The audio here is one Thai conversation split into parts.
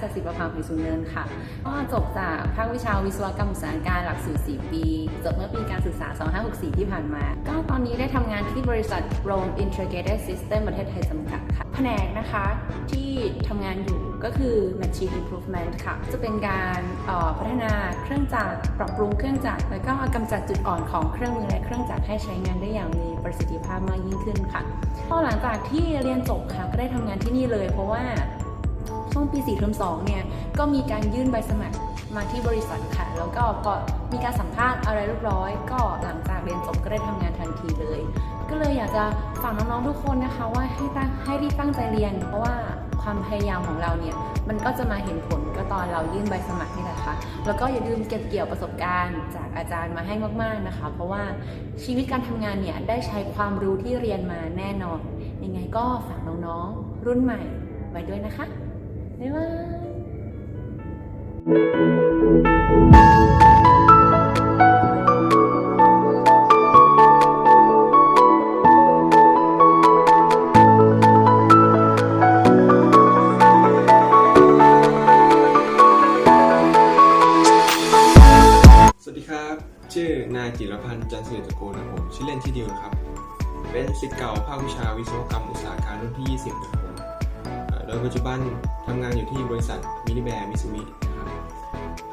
สศิประภาผลิสุนเนินค่ะ ก็จบจากภาควิชาวิศวกรรมอุตสาหการหลักสูตร 4 ปี จบเมื่อปีการศึกษา 2564 ที่ผ่านมา ก็ตอนนี้ได้ทำงานที่บริษัท Rome Integrated System ประเทศไทยจำกัดค่ะ แผนกนะคะที่ทำงานอยู่ก็คือ Machine Improvement ค่ะ จะเป็นการออพัฒนาเครื่องจักรปรับปรุงเครื่องจักรแล้วก็กำจัดจุดอ่อนของเครื่องมือและเครื่องจักรให้ใช้งานได้อย่างมีประสิทธิภาพมากยิ่งขึ้นค่ะพอหลังจากที่เรียนจบค่ะก็ได้ทำงานที่นี่เลยเพราะว่า ช่วงปี4เทอม2เนี่ยก็มีการยื่นใบสมัครมาที่บริษัทค่ะ แล้วก็ก็มีการสัมภาษณ์อะไรเรียบร้อย ก็หลังจากเรียนจบก็ได้ทำงานทันทีเลย ก็เลยอยากจะฝากน้องๆทุกคนนะคะว่าให้ตั้งให้รีบตั้งใจเรียน เพราะว่าความพยายามของเราเนี่ยมันก็จะมาเห็นผลก็ตอนเรายื่นใบสมัครนี่แหละค่ะ แล้วก็อย่าลืมเก็บเกี่ยวประสบการณ์ จากอาจารย์มาให้มากๆนะคะ เพราะว่าชีวิตการทำงานเนี่ยได้ใช้ความรู้ที่เรียนมาแน่นอนยังไงก็ฝากน้องๆรุ่นใหม่ไว้ด้วยนะคะ บ๊ายบายสวัสดีครับชื่อนายจิรพันธ์จันทร์สิริตระกูลนะครับผมชื่อเล่นที่ดิวนะครับ เป็นศิษย์เก่าภาควิชาวิศวกรรมอุตสาหการรุ่นที่ 20นะครับ ดยปัจจุบันทำงานอยู่ที่บริษัทมินิแบร์มิซูมินะครับ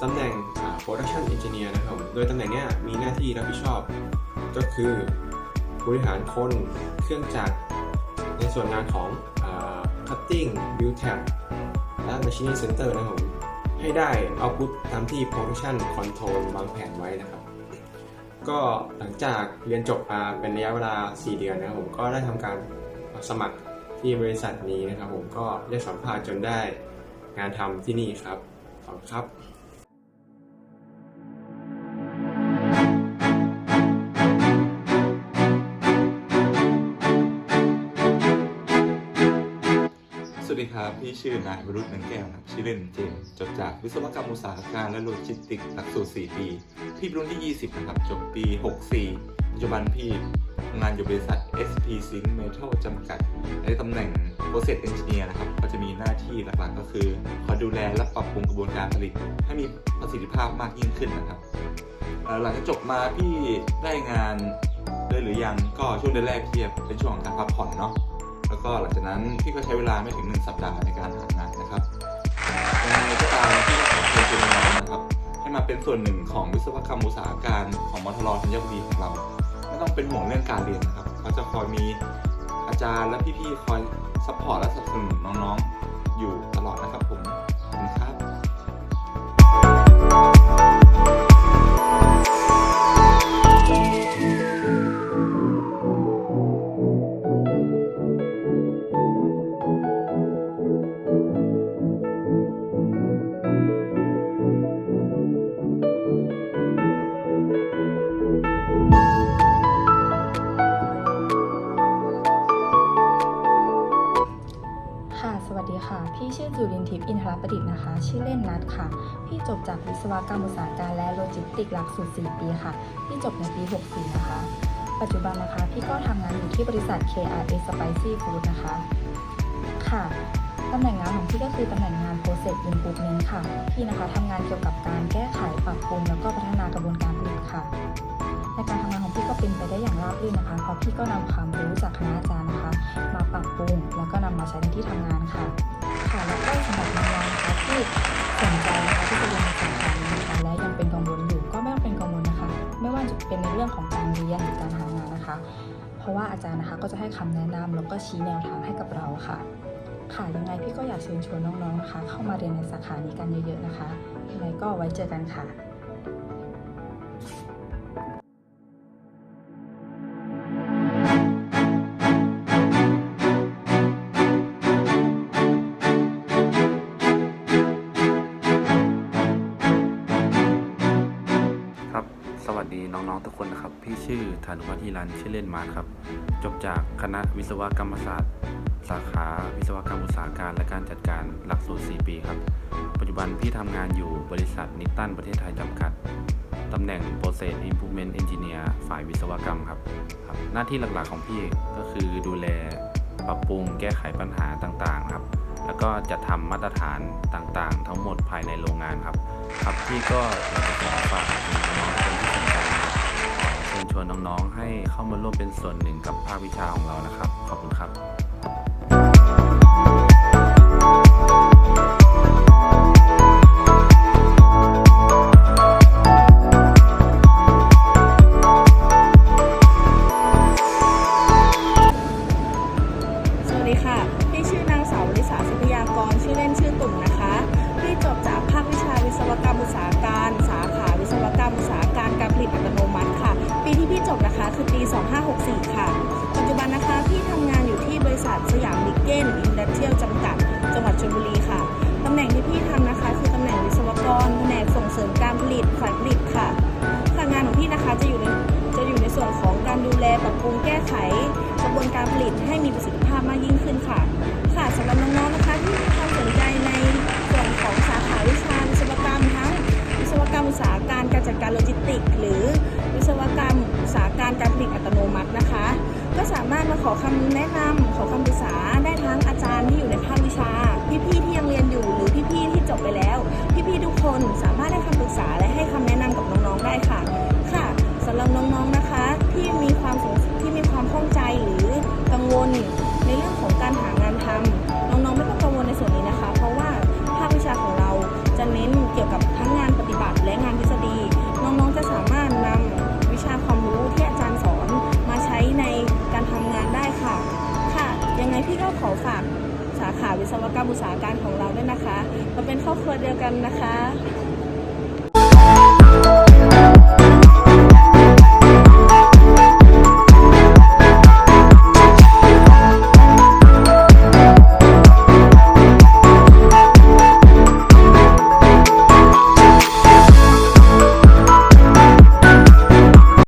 ตำแหน่งอ่า Production Engineer นะครับ โดยตำแหน่งนี้มีหน้าที่รับผิดชอบก็คือบริหารคนเครื่องจักรในส่วนงานของอ่า Cutting Build Tab และ Machining Center นะครับ ให้ได้เอาพุตตามที่ Production Control วางแผนไว้นะครับ ก็หลังจากเรียนจบมาเป็นระยะเวลา 4 เดือนนะครับผมก็ได้ทำการสมัคร ที่บริษัทนี้นะครับผมก็ได้สัมภาษณ์จนได้งานทำที่นี่ครับ ขอบคุณครับสวัสดีครับ พี่ชื่อนายวรุธนังแก้วนะครับชื่อเล่นเจมจบจากวิศวกรรมอุตสาหการและโลจิสติกส์หลักสูตร 4 ปี พี่รุ่นที่ 20 นะครับ จบปี 64 ปัจจุบันพี่ทำงานอยู่บริษัท SP Zinc Metal จำกัด ในตำแหน่ง Process Engineer นะครับ ก็จะมีหน้าที่หลักๆก็คือคอยดูแลและปรับปรุงกระบวนการผลิต ให้มีประสิทธิภาพมากยิ่งขึ้นนะครับ หลังจากจบมาพี่ได้งานเลยหรือยังก็ช่วงเดือนแรกพี่เป็นช่วงของการพักผ่อนเนาะแล้วก็หลังจากนั้นพี่ก็ใช้เวลาไม่ถึง 1 สัปดาห์ในการหางานนะครับยังไงก็ตามพี่ก็ขอเชิญชวนน้องนะครับ ให้มาเป็นส่วนหนึ่งของวิศวกรรมอุตสาหการของมทรธัญบุรีของเรา ต้องเป็นห่วงเรื่องการเรียนนะครับเขาจะคอยมีอาจารย์และพี่ๆคอยซัพพอร์ตและสนับสนุนน้องๆ อยู่ตลอดนะครับผมขอบคุณครับ อินทรประดิษฐ์นะคะ ชื่อเล่นนัดค่ะ พี่จบจากวิศวกรรมอุตสาหการและโลจิสติกส์หลักสูตร 4 ปีค่ะ พี่จบในปี 64 นะคะ ปัจจุบันนะคะพี่ก็ทำงานอยู่ที่บริษัท KRS Spicy Food นะคะ ค่ะตำแหน่งงานของพี่ก็คือตำแหน่งงาน Process Improvement ค่ะ พี่นะคะทำงานเกี่ยวกับการแก้ไขปรับปรุงแล้วก็พัฒนากระบวนการผลิตค่ะในการทำงานของพี่ก็เป็นไปได้อย่างราบรื่นนะคะ เพราะพี่ก็นำความรู้จากคณะอาจารย์นะคะ มาปรับปรุงแล้วก็นำมาใช้ในที่ทำงานค่ะ ค่ะแล้วก็สำหรับน้องๆนะคะที่สนใจนะคะที่จะเรียนในสาขานี้นะคะและยังเป็นกังวลอยู่ก็ไม่ต้องเป็นกังวลนะคะ ไม่ว่าจะเป็นในเรื่องของการเรียนหรือการหางานนะคะ เพราะว่าอาจารย์นะคะก็จะให้คำแนะนำแล้วก็ชี้แนวทางให้กับเราค่ะ ค่ะยังไงพี่ก็อยากเชิญชวนน้องๆนะคะ เข้ามาเรียนในสาขานี้กันเยอะๆนะคะยังไงก็ไว้เจอกันค่ะ สวัสดีน้องๆทุกคนนะครับ พี่ชื่อธนุวัฒน์ฮิรันชื่อเล่นมาร์คครับ จบจากคณะวิศวกรรมศาสตร์ สาขาวิศวกรรมอุตสาหการและการจัดการหลักสูตร 4 ปีครับ ปัจจุบันพี่ทำงานอยู่บริษัทนิตตันประเทศไทยจำกัดตำแหน่ง Process Improvement Engineer ฝ่ายวิศวกรรมครับครับ หน้าที่หลักๆของพี่ก็คือดูแลปรับปรุงแก้ไขปัญหาต่างๆครับ แล้วก็จะทำมาตรฐานต่างๆ ทั้งหมดภายในโรงงานครับ ครับพี่ก็อยากจะขอฝากน้อง เชิญชวนน้องๆ ให้เข้ามาร่วมเป็นส่วนหนึ่งกับภาควิชาของเรานะครับ ขอบคุณครับ เที่ยวจำกัด จังหวัดชลบุรีค่ะตำแหน่งที่พี่ทำนะคะ คือตำแหน่งวิศวกรแผนกส่งเสริมการผลิตฝ่ายผลิตค่ะค่ะงานของพี่นะคะจะอยู่ในจะอยู่ในส่วนของการดูแลปรับปรุงแก้ไขกระบวนการผลิตให้มีประสิทธิภาพ คำรถมาขอคำแนะนำขอคำปรึกษาได้ทั้งอาจารย์ที่อยู่ในภาควิชา พี่ๆที่ยังเรียนอยู่หรือพี่ๆที่จบไปแล้ว พี่ๆทุกคนสามารถได้คำปรึกษาและให้คำแนะนำกับน้องๆได้ค่ะ ค่ะสำหรับน้องๆนะคะ ที่มีความสงสัย ขอฝากสาขาวิศวกรรมอุตสาหการของเราด้วยนะคะมาเป็นครอบครัวเดียวกันนะคะ